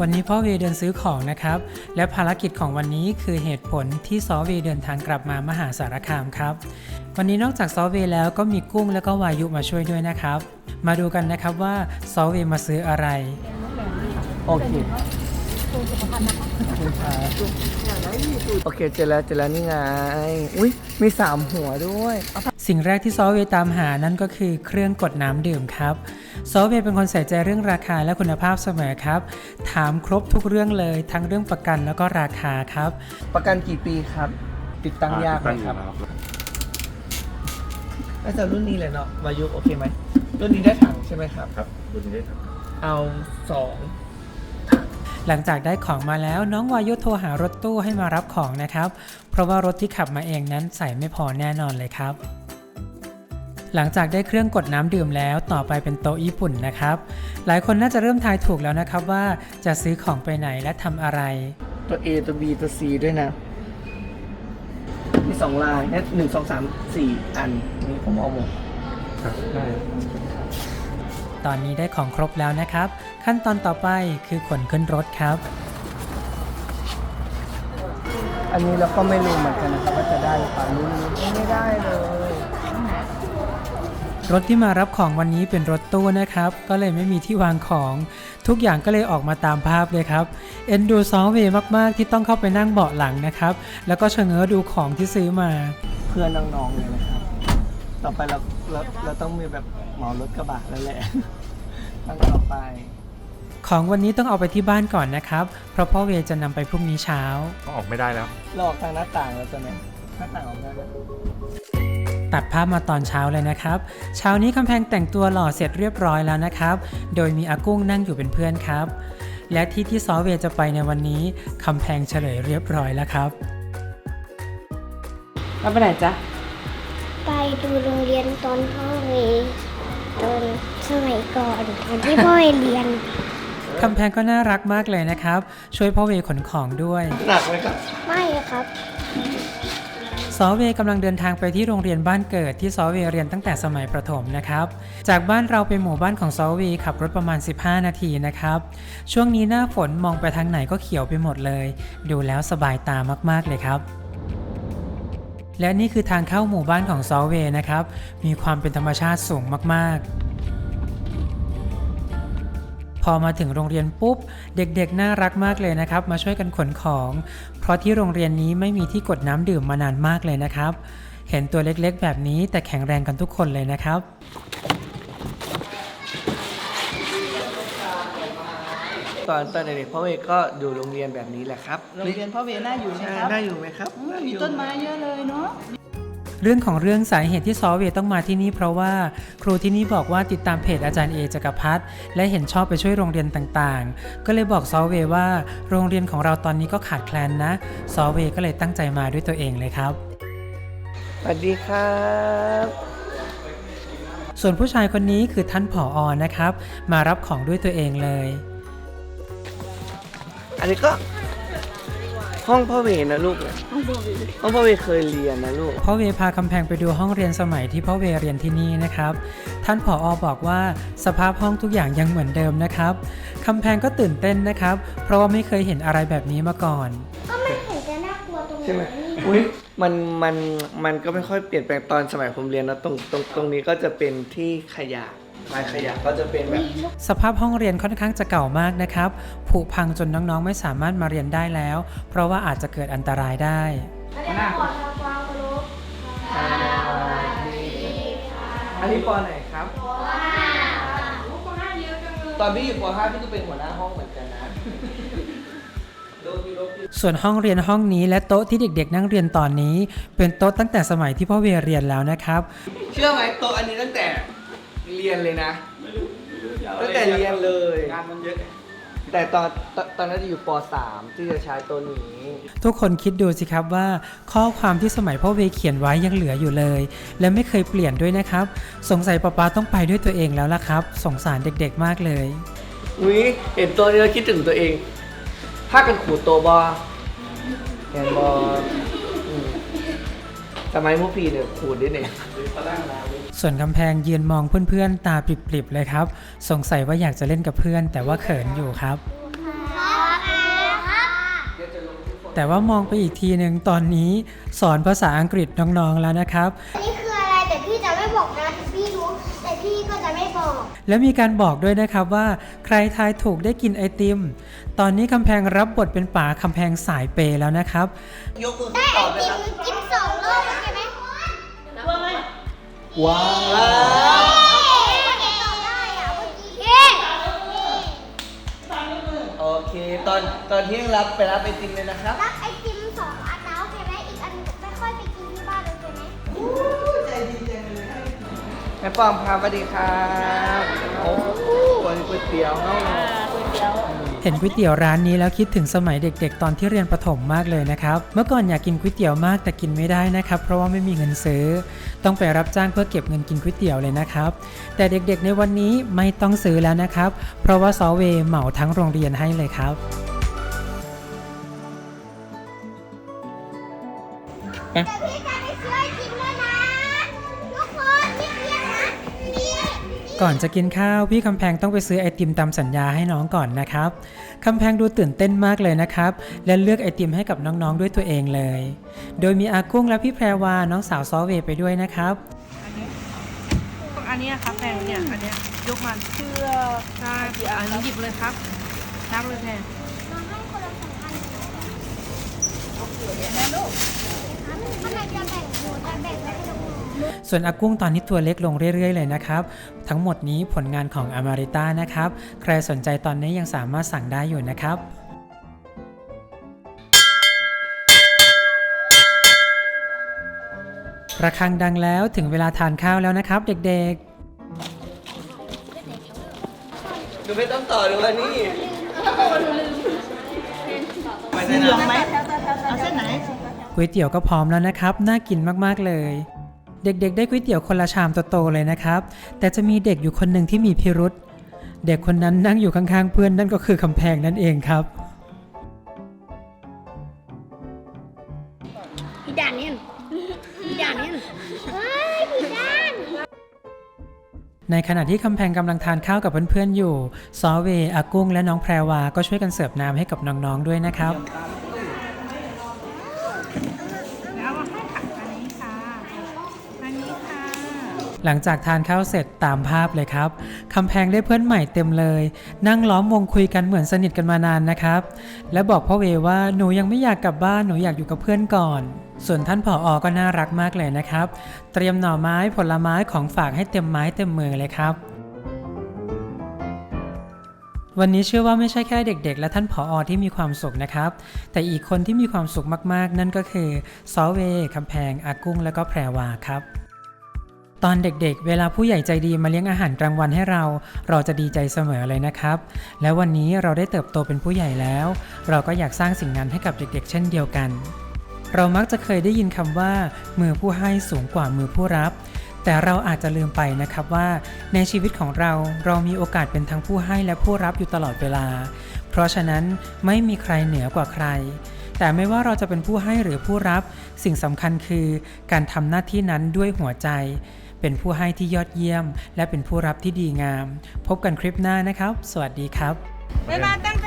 วันนี้พ่อเวเดินซื้อของนะครับ และภารกิจของวันนี้คือเหตุผลที่ซอเวเดินทางกลับมามหาสารคามครับ วันนี้นอกจากซอเวแล้วก็มีกุ้งแล้วก็วายุมาช่วยด้วยนะครับ มาดูกันนะครับว่าซอเวมาซื้ออะไร โอเคโอเคเจอแล้วเจอแล้วนี่ไง อุ้ยมีสามหัวด้วย สิ่งแรกที่ซอเวย์ตามหานั่นก็คือเครื่องกดน้ำดื่มครับ ซอเวย์เป็นคนใส่ใจเรื่องราคาและคุณภาพเสมอครับ ถามครบทุกเรื่องเลยทั้งเรื่องประกันแล้วก็ราคาครับ ประกันกี่ปีครับ ติดตั้งยากไหมครับน่าจะรุ่นนี้เลยเนาะวายุโอเคไหมรุ่นนี้ได้ถังใช่ไหมครับครับรุ่นนี้ได้ครับเอาสองหลังจากได้ของมาแล้วน้องวายุโทรหารถตู้ให้มารับของนะครับ เพราะว่ารถที่ขับมาเองนั้นใส่ไม่พอแน่นอนเลยครับ หลังจากได้เครื่องกดน้ำดื่มแล้วต่อไปเป็นโต๊ะญี่ปุ่นนะครับ หลายคนน่าจะเริ่มทายถูกแล้วนะครับว่าจะซื้อของไปไหนและทำอะไร ตัว A ตัว B ตัว C ด้วยนะ มีสองลายเนี่ยหนึ่งสองสามสี่อันนี่ผมเอาหมดครับได้ตอนนี้ได้ของครบแล้วนะครับ ขั้นตอนต่อไปคือขนขึ้นรถครับ อันนี้เราก็ไม่รู้เหมือนกันนะครับว่าจะได้หรือเปล่ารุ่นนี้ไม่ได้เลย รถที่มารับของวันนี้เป็นรถตู้นะครับ ก็เลยไม่มีที่วางของ ทุกอย่างก็เลยออกมาตามภาพเลยครับเอ็นดูซอฟเวย์มาก ๆ ที่ต้องเข้าไปนั่งเบาะหลังนะครับ แล้วก็ชะเง้อดูของที่ซื้อมา เพื่อนน้องๆเลยนะครับ ต่อไปเราเราเราต้องมีแบบเหมารถกระบะแล้วแหละตั้งต่อไป ของวันนี้ต้องเอาไปที่บ้านก่อนนะครับ เพราะพ่อเวย์จะนำไปพรุ่งนี้เช้าก็ออกไม่ได้แล้ว เราออกทางหน้าต่างแล้วตอนนี้หน้าต่างออกได้แล้ว ตัดภาพมาตอนเช้าเลยนะครับ เช้านี้คำแพงแต่งตัวหล่อเสร็จเรียบร้อยแล้วนะครับ โดยมีอากุ้งนั่งอยู่เป็นเพื่อนครับ และที่ที่ซอเวย์จะไปในวันนี้คำแพงเฉลยเรียบร้อยแล้วครับแล้วไปไหนจ๊ะ ไปดูโรงเรียนตอนพ่อเวตอนสมัยก่อนตอนที่พ่อเวเรียนคำแพงก็น่ารักมากเลยนะครับ ช่วยพ่อเวขนของด้วย หนักไหมครับ ไม่ครับ ซอเวกำลังเดินทางไปที่โรงเรียนบ้านเกิดที่ซอเวเรียนตั้งแต่สมัยประถมนะครับ จากบ้านเราไปหมู่บ้านของซอเวขับรถประมาณ 15 นาทีนะครับ ช่วงนี้หน้าฝนมองไปทางไหนก็เขียวไปหมดเลย ดูแล้วสบายตามากๆเลยครับและนี่คือทางเข้าหมู่บ้านของซอเวนะครับ มีความเป็นธรรมชาติสูงมากๆ พอมาถึงโรงเรียนปุ๊บ เด็กๆ น่ารักมากเลยนะครับ มาช่วยกันขนของ เพราะที่โรงเรียนนี้ไม่มีที่กดน้ำดื่มมานานมากเลยนะครับ เห็นตัวเล็กๆ แบบนี้แต่แข็งแรงกันทุกคนเลยนะครับตอนตอนเด็กๆพ่อเวก็อยู่โรงเรียนแบบนี้แหละครับ โรงเรียนพ่อเวน่าอยู่ไหมใช่ครับได้อยู่ไหมครับมีต้นไม้เยอะเลยเนาะ เรื่องของเรื่องสาเหตุที่ซอเวต้องมาที่นี่เพราะว่าครูที่นี่บอกว่าติดตามเพจอาจารย์เอจักรพัฒน์และเห็นชอบไปช่วยโรงเรียนต่างๆ ก็เลยบอกซอเวว่าโรงเรียนของเราตอนนี้ก็ขาดแคลนนะ ซอเวก็เลยตั้งใจมาด้วยตัวเองเลยครับสวัสดีครับส่วนผู้ชายคนนี้คือท่านผออนะครับ มารับของด้วยตัวเองเลย อันนี้ก็ ห้องพ่อเวนะลูกเนี่ยห้องพ่อเวห้องพ่อเวเคยเรียนนะลูก พ่อเวพาคำแพงไปดูห้องเรียนสมัยที่พ่อเวเรียนที่นี่นะครับ ท่านผออบอกว่าสภาพห้องทุกอย่างยังเหมือนเดิมนะครับคำแพงก็ตื่นเต้นนะครับ เพราะว่าไม่เคยเห็นอะไรแบบนี้มาก่อน ก็ไม่เห็นจะน่ากลัวตรงใช่ไหมนี้อุ้ยมันมันมันก็ไม่ค่อยเปลี่ยนแปลงตอนสมัยผมเรียนนะตรงตรงตรงนี้ก็จะเป็นที่ขยะ ลายขยะก็จะเป็นแบบสภาพห้องเรียนค่อนข้างจะเก่ามากนะครับ ผุพังจนน้องๆไม่สามารถมาเรียนได้แล้ว เพราะว่าอาจจะเกิดอันตรายได้อันนี้ขอทำความเคารพอันนี้ปไหนครับป .5 ตอนพี่อยู่ป .5 พี่ก็เป็นหัวหน้าห้องเหมือนกันนะโดนพี่ลบพี่ส่วนห้องเรียนห้องนี้และโต๊ะที่เด็กๆ นั่งเรียนตอนนี้ เป็นโต๊ะตั้งแต่สมัยที่พ่อเวเรียนแล้วนะครับ เชื่อไหมโต๊ะอันนี้ตั้งแต่ เรียนเลยนะตั้งแต่เรียนเลย งานมันเยอะ แต่ตอนตอนตอนนั้นจะอยู่ป .3 ที่จะใช้ตัวนี้ ทุกคนคิดดูสิครับว่า ข้อความที่สมัยพ่อเวเขียนไว้ยังเหลืออยู่เลย และไม่เคยเปลี่ยนด้วยนะครับ สงสัยป๊าป๊าต้องไปด้วยตัวเองแล้วล่ะครับ สงสารเด็กๆมากเลย อุ้ยเห็นตัวนี้แล้วคิดถึงตัวเองถ้ากันขูดตัวบอแอนบออืมสมัยมุกพีเนี่ยขูดได้เนี่ย ส่วนกำแพงยืนมองเพื่อนๆ ตาปริบๆ เลยครับ สงสัยว่าอยากจะเล่นกับเพื่อน แต่ว่าเขินอยู่ครับครับแต่ว่ามองไปอีกทีหนึ่งตอนนี้สอนภาษาอังกฤษน้องๆแล้วนะครับอันนี้คืออะไรแต่พี่จะไม่บอกนะพี่รู้แต่พี่ก็จะไม่บอก และมีการบอกด้วยนะครับว่าใครทายถูกได้กินไอติม ตอนนี้คำแพงรับบทเป็นป๋าคำแพงสายเปย์แล้วนะครับ ยกมือได้ขึ้นไอตอบเลยติครับมกิน ว้าว โอเค ตอนตอนเที่ยงรับไปรับไอติมเลยนะครับ รับไอติมสองอันนะโอเคไหมอีกอันไม่ค่อยไปกินที่บ้านโอเคไหมแม่ป้อมครับสวัสดีครับ โอ้โหวันนี้ก๋วยเตี๋ยวเนาะเห็นก๋วยเตี๋ยวร้านนี้แล้วคิดถึงสมัยเด็กๆ ตอนที่เรียนประถมมากเลยนะครับ เมื่อก่อนอยากกินก๋วยเตี๋ยวมากแต่กินไม่ได้นะครับ เพราะว่าไม่มีเงินซื้อ ต้องไปรับจ้างเพื่อเก็บเงินกินก๋วยเตี๋ยวเลยนะครับ แต่เด็กๆ ในวันนี้ไม่ต้องซื้อแล้วนะครับ เพราะว่าซอเวเหมาทั้งโรงเรียนให้เลยครับไป ก่อนจะกินข้าวพี่คำแพงต้องไปซื้อไอติมตามสัญญาให้น้องก่อนนะครับคำแพงดูตื่นเต้นมากเลยนะครับ และเลือกไอติมให้กับน้องๆด้วยตัวเองเลย โดยมีอากุ้งและพี่แพรวาน้องสาวซอเวไปด้วยนะครับ อันนี้ครับแพงเนี่ยอันนี้ยกมาเชื่อใช่อันนี้หยิบเลยครับนับเลยแพงมาให้คนละสองอันโอเคแม่ลูกทำไมจะแบ่งหนจะแบ่งห้น้องๆ ส่วนอากุ้งตอนนี้ตัวเล็กลงเรื่อยๆ เลยนะครับ ทั้งหมดนี้ผลงานของอมาริต้านะครับ ใครสนใจตอนนี้ยังสามารถสั่งได้อยู่นะครับระฆังดังแล้วถึงเวลาทานข้าวแล้วนะครับ เด็กดูไม่ต้องต่อดูอันนี้ไปสีได้เหลืองนะไหมเอาเส้นไหนๆก๋วยเตี๋ยวก็พร้อมแล้วนะครับ น่ากินมากๆเลย เด็กๆ ได้ก๋วยเตี๋ยวคนละชามโตๆเลยนะครับ แต่จะมีเด็กอยู่คนหนึ่งที่มีพิรุษเด็กคนนั้นนั่งอยู่ข้างๆ เพื่อนนั่นก็คือคำแพงนั่นเองครับ พี่ด่านเนี่ยพี่ด่านเนี่ยเฮ้ยพี่ด่านในขณะที่คำแพงกำลังทานข้าวกับเพื่อนๆอยู่ ซอเวย์อากุ้งและน้องแพรวา ก็ช่วยกันเสิร์ฟน้ำให้กับน้องๆด้วยนะครับ แล้วเอาให้ค่ะอันนี้ค่ะ อันนี้ค่ะ หลังจากทานข้าวเสร็จตามภาพเลยครับคำแพงได้เพื่อนใหม่เต็มเลย นั่งล้อมวงคุยกันเหมือนสนิทกันมานานนะครับ และบอกพ่อเวว่าหนูยังไม่อยากกลับบ้านหนูอยากอยู่กับเพื่อนก่อนส่วนท่านผออก็น่ารักมากเลยนะครับ เตรียมหน่อไม้ผลไม้ของฝากให้เต็มไม้เต็มมือเลยครับ วันนี้เชื่อว่าไม่ใช่แค่เด็ก ๆ และท่านผออที่มีความสุขนะครับ แต่อีกคนที่มีความสุขมากๆ นั่นก็คือซอเวคำแพงอากุ้งและก็แพรวาครับ ตอนเด็กๆ เวลาผู้ใหญ่ใจดีมาเลี้ยงอาหารกลางวันให้เรา เราจะดีใจเสมอเลยนะครับ และวันนี้เราได้เติบโตเป็นผู้ใหญ่แล้ว เราก็อยากสร้างสิ่งนั้นให้กับเด็กๆ เช่นเดียวกัน เรามักจะเคยได้ยินคำว่า มือผู้ให้สูงกว่ามือผู้รับ แต่เราอาจจะลืมไปนะครับว่า ในชีวิตของเราเรามีโอกาสเป็นทั้งผู้ให้และผู้รับอยู่ตลอดเวลา เพราะฉะนั้นไม่มีใครเหนือกว่าใครแต่ไม่ว่าเราจะเป็นผู้ให้หรือผู้รับ สิ่งสำคัญคือการทำหน้าที่นั้นด้วยหัวใจ เป็นผู้ให้ที่ยอดเยี่ยม และเป็นผู้รับที่ดีงาม พบกันคลิปหน้านะครับ สวัสดีครับ บ๊ายบาตั้งใจ